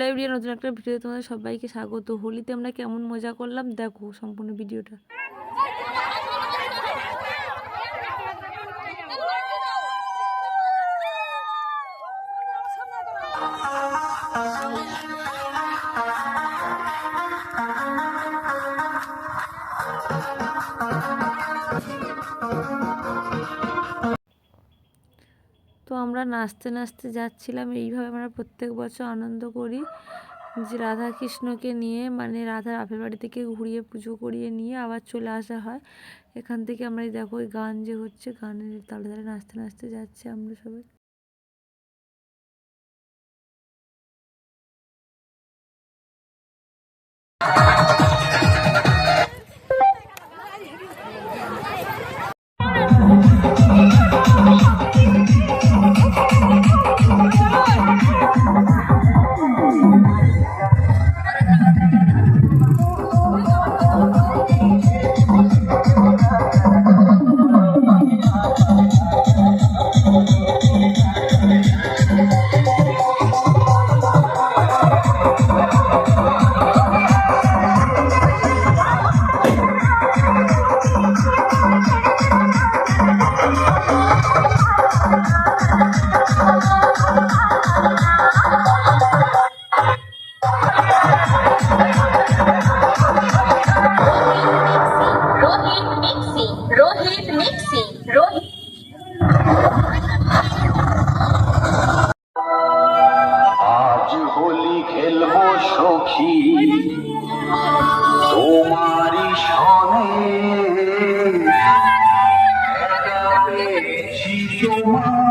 Library নতুন একটা video তোমাদের সবাইকে স্বাগত। হোলিতে আমরা কেমন মজা করলাম? দেখো সম্পূর্ণ ভিডিওটা। আমরা নাচতে নাচতে যাচ্ছিলাম। এইভাবে আমরা প্রত্যেক বছর আনন্দ করি যে রাধা কৃষ্ণকে নিয়ে মানে রাধার বাপের বাড়ি থেকে ঘুরিয়ে পুজো করিয়ে নিয়ে আবার চলে আসা হয়। এখান থেকে আমরা দেখো ওই গান যে হচ্ছে, গানের তালে তালে নাচতে নাচতে যাচ্ছি আমরা সবাই। রোহিত সখী তোমারই সনে তোমার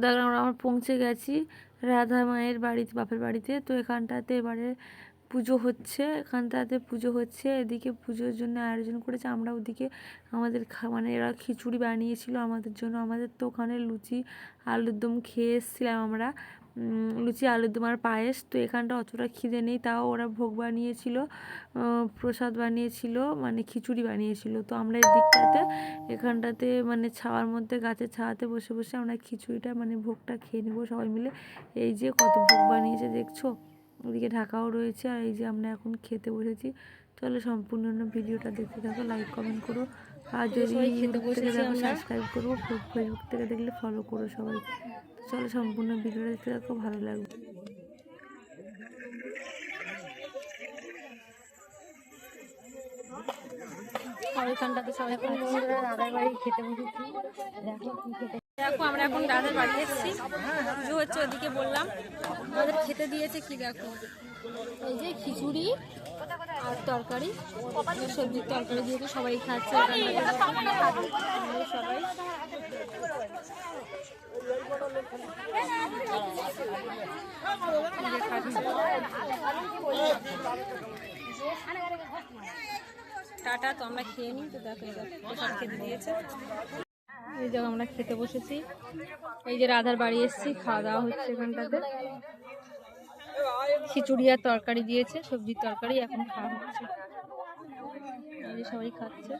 দেখলাম আমরা পৌঁছে গেছি রাধা মায়ের বাড়িতে, বাপের বাড়িতে। তো এখানটাতে এবারে পুজো হচ্ছে, এখানটাতে পুজো হচ্ছে, এদিকে পুজোর জন্য আয়োজন করেছে। আমরা ওদিকে আমাদের খা- মানে এরা খিচুড়ি বানিয়েছিল আমাদের জন্য। আমাদের তো ওখানে লুচি আলুর দম খেয়ে এসেছিলাম আমরা। লুচি আলুর দম আর পায়েস। তো এখানটা অতটা খিদে নেই, তাও ওরা ভোগ বানিয়েছিল প্রসাদ বানিয়েছিল মানে খিচুড়ি বানিয়েছিল। তো আমরা এই দিকটাতে, এখানটাতে মানে ছাওয়ার মধ্যে গাছের ছাওয়াতে বসে বসে আমরা খিচুড়িটা মানে ভোগটা খেয়ে নেব সবাই মিলে। এই যে কত ভোগ বানিয়েছে, দেখছ? ওদিকে ঢাকাও রয়েছে, আর এই যে আমরা এখন খেতে বসেছি। চলো সম্পূর্ণ ভিডিওটা দেখতে থাকো লাইক কমেন্ট করো। আর যদি ইউটিউব থেকে দেখো সাবস্ক্রাইব করব ফেসবুক থেকে দেখলে ফলো করো সবাই। চলো সম্পূর্ণ ভিডিওটা দেখতে থাকো ভালো লাগবে। সবাই এখন বন্ধুরা দাদার বাড়ি খেতে বসেছি। দেখো কি খেতে দেখো আমরা এখন দাদার বাড়ি এসেছি। পুজো হচ্ছে ওদিকে বললাম। আমাদের খেতে দিয়েছে কি দেখো? এই যে খিচুড়ি। আর তরকারি, সবজির তরকারি দিয়েছে সবাই খাচ্ছে সবাই যে। টাটা তো আমরা খেয়ে নিই তো দেখো খেতে দিয়েছে। এই দেখো আমরা খেতে বসেছি। এই যে রাধার বাড়ি এসেছি, খাওয়া দাওয়া হচ্ছে এখানটাতে। খিচুড়ি আর তরকারি দিয়েছে সবজির তরকারি এখন খাওয়া হচ্ছে। সবাই খাচ্ছে।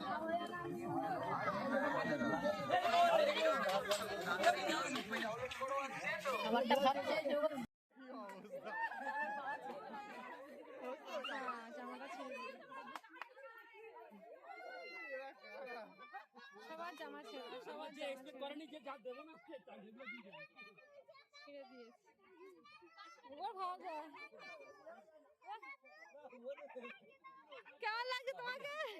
জামা ছেড়ে দিয়েছে। খাওয়া যায় কেমন লাগছে তোমাকে? আমি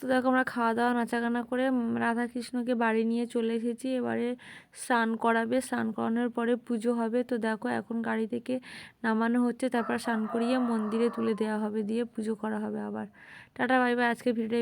তো দেখো আমরা খাওয়া দাওয়া নাচাগানা করে রাধাকৃষ্ণকে বাড়ি নিয়ে চলে এসেছি। এবারে স্নান করাবে। স্নান করানোর পরে পুজো হবে। তো দেখো এখন গাড়ি থেকে নামানো হচ্ছে। তারপর স্নান করিয়ে মন্দিরে তুলে দেওয়া হবে। দিয়ে পুজো করা হবে আবার। টাটা, বাই আজকে ভিডিও